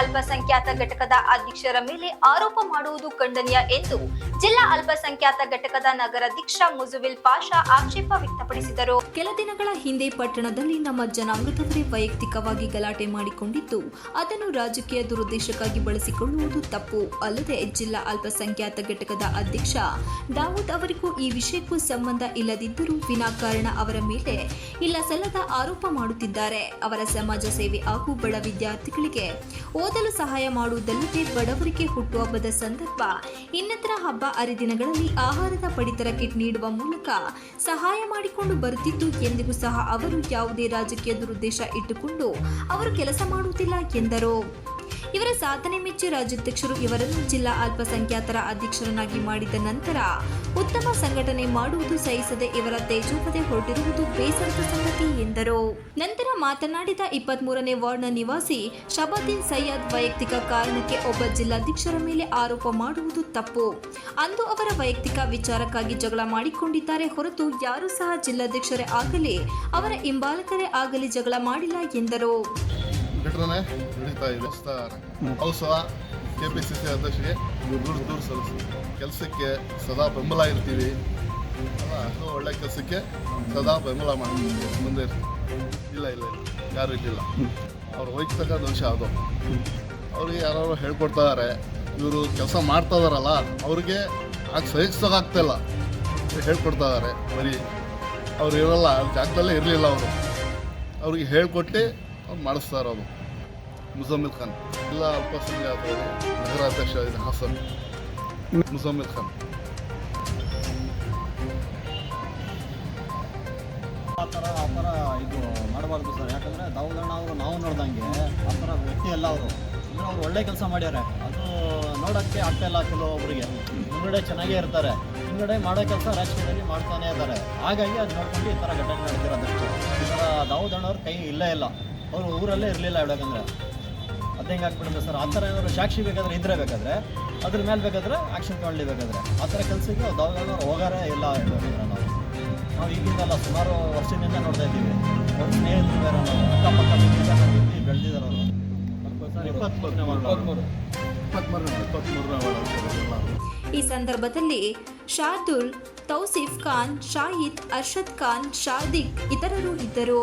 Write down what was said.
ಅಲ್ಪಸಂಖ್ಯಾತ ಘಟಕದ ಅಧ್ಯಕ್ಷರ ಮೇಲೆ ಆರೋಪ ಮಾಡುವುದು ಖಂಡನೀಯ ಎಂದು ಜಿಲ್ಲಾ ಅಲ್ಪಸಂಖ್ಯಾತ ಘಟಕದ ನಗರಾಧ್ಯಕ್ಷ ಮುಜುವಿಲ್ ಪಾಷಾ ಆಕ್ಷೇಪ ವ್ಯಕ್ತಪಡಿಸಿದರು. ಕೆಲ ದಿನಗಳ ಹಿಂದೆ ಪಟ್ಟಣದಲ್ಲಿ ನಮ್ಮ ಜನಾಂಗದವರೇ ವೈಯಕ್ತಿಕವಾಗಿ ಗಲಾಟೆ ಮಾಡಿಕೊಂಡಿದ್ದು, ಅದನ್ನು ರಾಜಕೀಯ ದುರುದ್ದೇಶಕ್ಕಾಗಿ ಬಳಸಿಕೊಳ್ಳುವುದು ತಪ್ಪು. ಅಲ್ಲದೆ ಜಿಲ್ಲಾ ಅಲ್ಪಸಂಖ್ಯಾತ ಘಟಕದ ಅಧ್ಯಕ್ಷ ದಾವೂದ್ ಅವರಿಗೂ ಈ ವಿಷಯಕ್ಕೂ ಸಂಬಂಧ ಇಲ್ಲದಿದ್ದರೂ ವಿನಾಕಾರಣ ಅವರ ಮೇಲೆ ಇಲ್ಲ ಸಲ್ಲದ ಆರೋಪ ಮಾಡುತ್ತಿದ್ದಾರೆ. ಅವರ ಸಮಾಜ ಸೇವೆ ಹಾಗೂ ಬಡ ವಿದ್ಯಾರ್ಥಿಗಳಿಗೆ ಓದಲು ಸಹಾಯ ಮಾಡುವುದಲ್ಲದೆ ಬಡವರಿಗೆ ಹುಟ್ಟುಹಬ್ಬದ ಸಂದರ್ಭ, ಇನ್ನಿತರ ಹಬ್ಬ ಹರಿದಿನಗಳಲ್ಲಿ ಆಹಾರದ ಪಡಿತರ ಕಿಟ್ ನೀಡುವ ಮೂಲಕ ಸಹಾಯ ಮಾಡಿಕೊಂಡು ಬರುತ್ತಿದ್ದು, ಎಂದಿಗೂ ಸಹ ಅವರು ಯಾವುದೇ ರಾಜಕೀಯ ದುರುದ್ದೇಶ ಇಟ್ಟುಕೊಂಡು ಅವರು ಕೆಲಸ ಮಾಡುವುದಿಲ್ಲ ಎಂದರು. ಇವರ ಸಾಧನೆ ಮೆಚ್ಚಿ ರಾಜ್ಯಾಧ್ಯಕ್ಷರು ಇವರನ್ನು ಜಿಲ್ಲಾ ಅಲ್ಪಸಂಖ್ಯಾತರ ಅಧ್ಯಕ್ಷರನ್ನಾಗಿ ಮಾಡಿದ ನಂತರ ಉತ್ತಮ ಸಂಘಟನೆ ಮಾಡುವುದು ಸಹಿಸದೆ ಇವರ ತೇಜೋಪದೆ ಹೊರಟಿರುವುದು ಬೇಸರದ ಸಂಗತಿ ಎಂದರು. ನಂತರ ಮಾತನಾಡಿದ ಇಪ್ಪತ್ಮೂರನೇ ವಾರ್ಡ್ನ ನಿವಾಸಿ ಶಬಾದೀನ್ ಸೈಯದ್ ವೈಯಕ್ತಿಕ ಕಾರಣಕ್ಕೆ ಒಬ್ಬ ಜಿಲ್ಲಾಧ್ಯಕ್ಷರ ಮೇಲೆ ಆರೋಪ ಮಾಡುವುದು ತಪ್ಪು. ಅಂದು ಅವರ ವೈಯಕ್ತಿಕ ವಿಚಾರಕ್ಕಾಗಿ ಜಗಳ ಮಾಡಿಕೊಂಡಿದ್ದಾರೆ ಹೊರತು ಯಾರೂ ಸಹ ಜಿಲ್ಲಾಧ್ಯಕ್ಷರೇ ಆಗಲಿ, ಅವರ ಹಿಂಬಾಲಕರೇ ಆಗಲಿ ಜಗಳ ಮಾಡಿಲ್ಲ ಎಂದರು. ಘಟನೆ ನಡೀತಾ ಇದೆ. ಸಹ ಕೆ ಪಿ ಸಿ ಸಿ ಅಧ್ಯಕ್ಷರಿಗೆ ದೂರ ದೂರ ಸಲ್ಲಿಸಿ. ಕೆಲಸಕ್ಕೆ ಸದಾ ಬೆಂಬಲ ಇರ್ತೀವಿ. ಅದು ಒಳ್ಳೆ ಕೆಲಸಕ್ಕೆ ಸದಾ ಬೆಂಬಲ ಮಾಡ್ತೀವಿ. ಮುಂದೆ ಇಲ್ಲ ಇಲ್ಲ ಇಲ್ಲ. ಯಾರು ಇರಲಿಲ್ಲ. ಅವ್ರು ವೈಯಕ್ತಿಕ ದೋಷ ಅದು. ಅವ್ರಿಗೆ ಯಾರು ಹೇಳ್ಕೊಡ್ತಾ ಇದ್ದಾರೆ ಇವರು ಕೆಲಸ ಮಾಡ್ತಾ ಇದಾರಲ್ಲ, ಅವ್ರಿಗೆ ಆಗ ಸಹಿಸೋಕ್ಕಾಗ್ತಾಯಿಲ್ಲ ಹೇಳ್ಕೊಡ್ತಾ ಇದಾರೆ ಬರೀ ಅವ್ರು ಇರಲ್ಲ, ಜಾಗದಲ್ಲೇ ಇರಲಿಲ್ಲ ಅವರು. ಅವ್ರಿಗೆ ಹೇಳ್ಕೊಟ್ಟು ಅವ್ರು ಮಾಡಿಸ್ತಾ ಇರೋದು. ಮುಜಮ್ಮಿಲ್ ಖಾನ್. ಎಲ್ಲ ಅಲ್ಪಸಂಖ್ಯ ನಗರ ಅಧ್ಯಕ್ಷ ಇದೆ ಹಾಸನ್. ಮುಜಮ್ಮಿಲ್ ಖಾನ್. ಆ ಥರ ಆ ಥರ ಇದು ಮಾಡಬಾರ್ದು ಸರ್. ಯಾಕಂದರೆ ದಾವುದಣ್ಣ ಅವರು ನಾವು ನೋಡ್ದಂಗೆ ಆ ಥರ ವ್ಯಕ್ತಿ ಅಲ್ಲ ಅವರು. ಅಂದರೆ ಅವ್ರು ಒಳ್ಳೆ ಕೆಲಸ ಮಾಡ್ಯಾರೆ. ಅದು ನೋಡೋಕ್ಕೆ ಆಗ್ತಾ ಇಲ್ಲ ಕೆಲವೊಬ್ಬರಿಗೆ ಹಿಂಗಡೆ ಚೆನ್ನಾಗೇ ಇರ್ತಾರೆ. ಹಿಂಗಡೆ ಮಾಡೋ ಕೆಲಸ ರಾಜಕೀಯದಲ್ಲಿ ಮಾಡ್ತಾನೆ ಇದ್ದಾರೆ. ಹಾಗಾಗಿ ಅದು ನೋಡ್ಕೊಂಡು ಈ ಥರ ಘಟನೆ ನಡೆದಿರೋದಷ್ಟು ಈ ಥರ ದಾವುದಣ್ಣವ್ರ ಕೈ ಇಲ್ಲೇ ಇಲ್ಲ. ಅವರು ಊರಲ್ಲೇ ಇರಲಿಲ್ಲ ಹೇಳಬೇಕಂದ್ರೆ ಅದು ಹೆಂಗೆ ಆಗ್ಬಿಡುತ್ತೆ ಸರ್? ಆ ಥರ ಏನಾದ್ರು ಸಾಕ್ಷಿ ಬೇಕಾದ್ರೆ ಇದ್ರೆ ಬೇಕಾದ್ರೆ ಅದ್ರ ಮೇಲೆ ಬೇಕಾದ್ರೆ ಆ್ಯಕ್ಷನ್ ತೊಗೊಳ್ಳಿ ಬೇಕಾದ್ರೆ. ಆ ಥರ ಕೆಲಸಕ್ಕೆ ದಾವುದಣ್ಣವ್ರು ಹೋಗಾರ ಇಲ್ಲ ಹೇಳ್ಬೇಕಂದ್ರೆ ನಾವು. ನಾವು ಈಗಿಂದಲ್ಲ ಸುಮಾರು ವರ್ಷದಿಂದ ನೋಡ್ತಾ ಇದ್ದೀವಿ. ಅವ್ರ ಸ್ನೇಹಿತರು ಬೇರೆ ನಾವು ಅಕ್ಕಪಕ್ಕ ಬೆಳೆದಿದ್ದಾರೆ ಅವರು. ಈ ಸಂದರ್ಭದಲ್ಲಿ ಶಾರ್ದುಲ್ ತೌಸಿಫ್ ಖಾನ್ ಶಾಹಿದ್ ಅರ್ಷದ್ ಖಾನ್ ಶಾದಿಕ್ ಇತರರು ಇದ್ದರು.